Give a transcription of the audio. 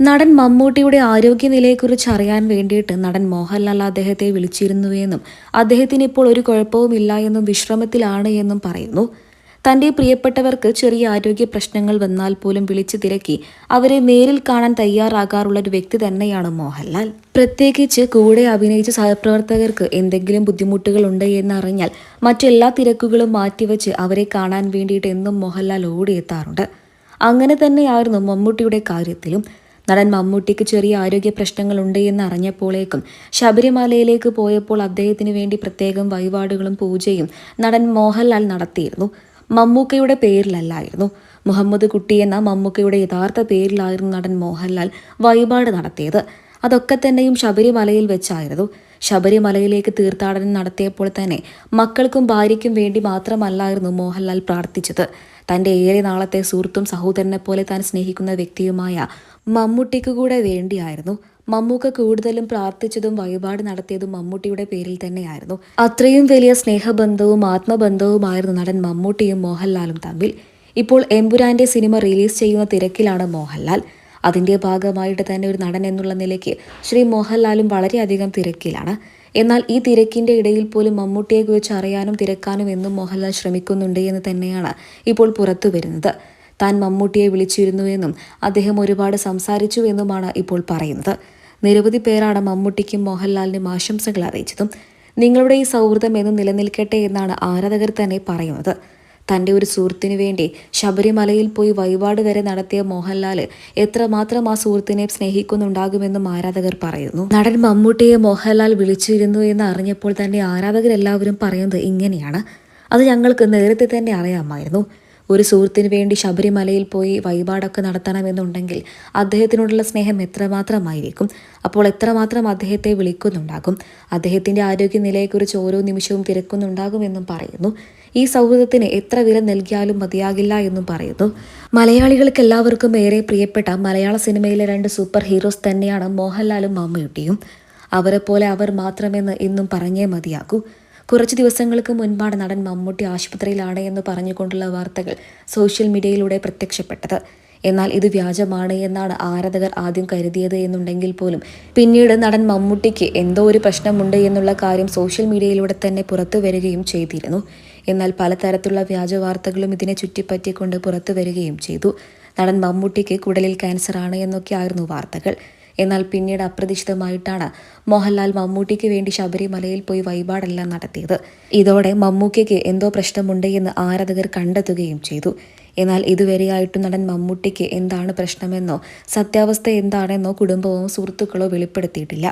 നടൻ മമ്മൂട്ടിയുടെ ആരോഗ്യനിലയെക്കുറിച്ച് അറിയാൻ വേണ്ടിയിട്ട് നടൻ മോഹൻലാൽ അദ്ദേഹത്തെ വിളിച്ചിരുന്നു എന്നും അദ്ദേഹത്തിന് ഇപ്പോൾ ഒരു കുഴപ്പവുമില്ല എന്നും വിശ്രമത്തിലാണ് എന്നും പറയുന്നു. തന്റെ പ്രിയപ്പെട്ടവർക്ക് ചെറിയ ആരോഗ്യ പ്രശ്നങ്ങൾ വന്നാൽ പോലും വിളിച്ചു തിരക്കി അവരെ നേരിൽ കാണാൻ തയ്യാറാകാറുള്ള ഒരു വ്യക്തി തന്നെയാണ് മോഹൻലാൽ. പ്രത്യേകിച്ച് കൂടെ അഭിനയിച്ച സഹപ്രവർത്തകർക്ക് എന്തെങ്കിലും ബുദ്ധിമുട്ടുകൾ ഉണ്ട് എന്നറിഞ്ഞാൽ മറ്റെല്ലാ തിരക്കുകളും മാറ്റിവെച്ച് അവരെ കാണാൻ വേണ്ടിയിട്ട് എന്നും മോഹൻലാൽ ഓടിയെത്താറുണ്ട് അങ്ങനെ തന്നെയായിരുന്നു മമ്മൂട്ടിയുടെ കാര്യത്തിലും. നടൻ മമ്മൂട്ടിക്ക് ചെറിയ ആരോഗ്യ പ്രശ്നങ്ങളുണ്ട് എന്ന് അറിഞ്ഞപ്പോഴേക്കും ശബരിമലയിലേക്ക് പോയപ്പോൾ അദ്ദേഹത്തിന് വേണ്ടി പ്രത്യേകം വഴിപാടുകളും പൂജയും നടൻ മോഹൻലാൽ നടത്തിയിരുന്നു. മമ്മൂക്കയുടെ പേരിലല്ലായിരുന്നു. മുഹമ്മദ് കുട്ടി എന്ന മമ്മൂക്കയുടെ യഥാർത്ഥ പേരിലായിരുന്നു നടൻ മോഹൻലാൽ വഴിപാട് നടത്തിയത്. അതൊക്കെ തന്നെയും ശബരിമലയിൽ വെച്ചായിരുന്നു. ശബരിമലയിലേക്ക് തീർത്ഥാടനം നടത്തിയപ്പോൾ തന്നെ മക്കൾക്കും ഭാര്യയ്ക്കും വേണ്ടി മാത്രമല്ലായിരുന്നു മോഹൻലാൽ പ്രാർത്ഥിച്ചത്. തന്റെ ഏറെ നാളത്തെ സുഹൃത്തും സഹോദരനെ പോലെ താൻ സ്നേഹിക്കുന്ന വ്യക്തിയുമായ മമ്മൂട്ടിക്ക് കൂടെ വേണ്ടിയായിരുന്നു. മമ്മൂക്ക കൂടുതലും പ്രാർത്ഥിച്ചതും വഴിപാട് നടത്തിയതും മമ്മൂട്ടിയുടെ പേരിൽ തന്നെയായിരുന്നു. അത്രയും വലിയ സ്നേഹബന്ധവും ആത്മബന്ധവുമായിരുന്നു നടൻ മമ്മൂട്ടിയും മോഹൻലാലും തമ്മിൽ. ഇപ്പോൾ എമ്പുരാന്റെ സിനിമ റിലീസ് ചെയ്യുന്ന തിരക്കിലാണ് മോഹൻലാൽ. അതിന്റെ ഭാഗമായിട്ട് തന്നെ ഒരു നടൻ എന്നുള്ള നിലയ്ക്ക് ശ്രീ മോഹൻലാലും വളരെയധികം തിരക്കിലാണ്. എന്നാൽ ഈ തിരക്കിന്റെ ഇടയിൽ പോലും മമ്മൂട്ടിയെ മമ്മൂട്ടിയെക്കുറിച്ച് അറിയാനും തിരക്കാനും എന്നും മോഹൻലാൽ ശ്രമിക്കുന്നുണ്ട് എന്ന് തന്നെയാണ് ഇപ്പോൾ പുറത്തു വരുന്നത്. താൻ മമ്മൂട്ടിയെ വിളിച്ചിരുന്നുവെന്നും അദ്ദേഹം ഒരുപാട് സംസാരിച്ചു എന്നുമാണ് ഇപ്പോൾ പറയുന്നത്. നിരവധി പേരാണ് മമ്മൂട്ടിക്കും മോഹൻലാലിനും ആശംസകൾ അറിയിച്ചതും. നിങ്ങളുടെ ഈ സൗഹൃദം എന്ന് നിലനിൽക്കട്ടെ എന്നാണ് ആരാധകർ തന്നെ പറയുന്നത്. തന്റെ ഒരു സുഹൃത്തിനു വേണ്ടി ശബരിമലയിൽ പോയി വഴിപാട് വരെ നടത്തിയ മോഹൻലാൽ എത്രമാത്രം ആ സുഹൃത്തിനെ സ്നേഹിക്കുന്നുണ്ടാകുമെന്നും ആരാധകർ പറയുന്നു. നടൻ മമ്മൂട്ടിയെ മോഹൻലാൽ വിളിച്ചിരുന്നു എന്ന് അറിഞ്ഞപ്പോൾ തന്നെ ആരാധകരെല്ലാവരും പറയുന്നത് ഇങ്ങനെയാണ്. അത് ഞങ്ങൾക്ക് നേരത്തെ തന്നെ അറിയാമായിരുന്നു. ഒരു സുഹൃത്തിന് വേണ്ടി ശബരിമലയിൽ പോയി വഴിപാടൊക്കെ നടത്തണമെന്നുണ്ടെങ്കിൽ അദ്ദേഹത്തിനോടുള്ള സ്നേഹം എത്രമാത്രമായിരിക്കും? അപ്പോൾ എത്രമാത്രം അദ്ദേഹത്തെ വിളിക്കുന്നുണ്ടാകും? അദ്ദേഹത്തിന്റെ ആരോഗ്യനിലയെക്കുറിച്ച് ഓരോ നിമിഷവും തിരക്കുന്നുണ്ടാകുമെന്നും പറയുന്നു. ഈ സൗഹൃദത്തിന് എത്ര വില നൽകിയാലും മതിയാകില്ല എന്നും പറയുന്നു. മലയാളികൾക്ക് എല്ലാവർക്കും ഏറെ പ്രിയപ്പെട്ട മലയാള സിനിമയിലെ രണ്ട് സൂപ്പർ ഹീറോസ് തന്നെയാണ് മോഹൻലാലും മമ്മൂട്ടിയും. അവരെപ്പോലെ അവർ മാത്രമെന്ന് ഇന്നും പറഞ്ഞേ മതിയാകൂ. കുറച്ച് ദിവസങ്ങൾക്ക് മുൻപാണ് നടൻ മമ്മൂട്ടി ആശുപത്രിയിലാണ് എന്ന് പറഞ്ഞുകൊണ്ടുള്ള വാർത്തകൾ സോഷ്യൽ മീഡിയയിലൂടെ പ്രത്യക്ഷപ്പെട്ടത്. എന്നാൽ ഇത് വ്യാജമാണ് എന്നാണ് ആരാധകർ ആദ്യം കരുതിയത് എന്നുണ്ടെങ്കിൽ പോലും. പിന്നീട് നടൻ മമ്മൂട്ടിക്ക് എന്തോ ഒരു പ്രശ്നമുണ്ട് എന്നുള്ള കാര്യം സോഷ്യൽ മീഡിയയിലൂടെ തന്നെ പുറത്തു വരികയും ചെയ്തിരുന്നു. എന്നാൽ പലതരത്തിലുള്ള വ്യാജ വാർത്തകളും ഇതിനെ ചുറ്റിപ്പറ്റിക്കൊണ്ട് പുറത്തു വരികയും ചെയ്തു. നടൻ മമ്മൂട്ടിക്ക് കുടലിൽ ക്യാൻസർ ആണ് എന്നൊക്കെയായിരുന്നു വാർത്തകൾ. എന്നാൽ പിന്നീട് അപ്രതീക്ഷിതമായിട്ടാണ് മോഹൻലാൽ മമ്മൂട്ടിക്ക് വേണ്ടി ശബരിമലയിൽ പോയി വഴിപാടെല്ലാം നടത്തിയത്. ഇതോടെ മമ്മൂക്കയ്ക്ക് എന്തോ പ്രശ്നമുണ്ട് എന്ന് ആരാധകർ കണ്ടെത്തുകയും ചെയ്തു. എന്നാൽ ഇതുവരെയായിട്ടും നടൻ മമ്മൂട്ടിക്ക് എന്താണ് പ്രശ്നമെന്നോ സത്യാവസ്ഥ എന്താണെന്നോ കുടുംബവും സുഹൃത്തുക്കളോ വെളിപ്പെടുത്തിയിട്ടില്ല.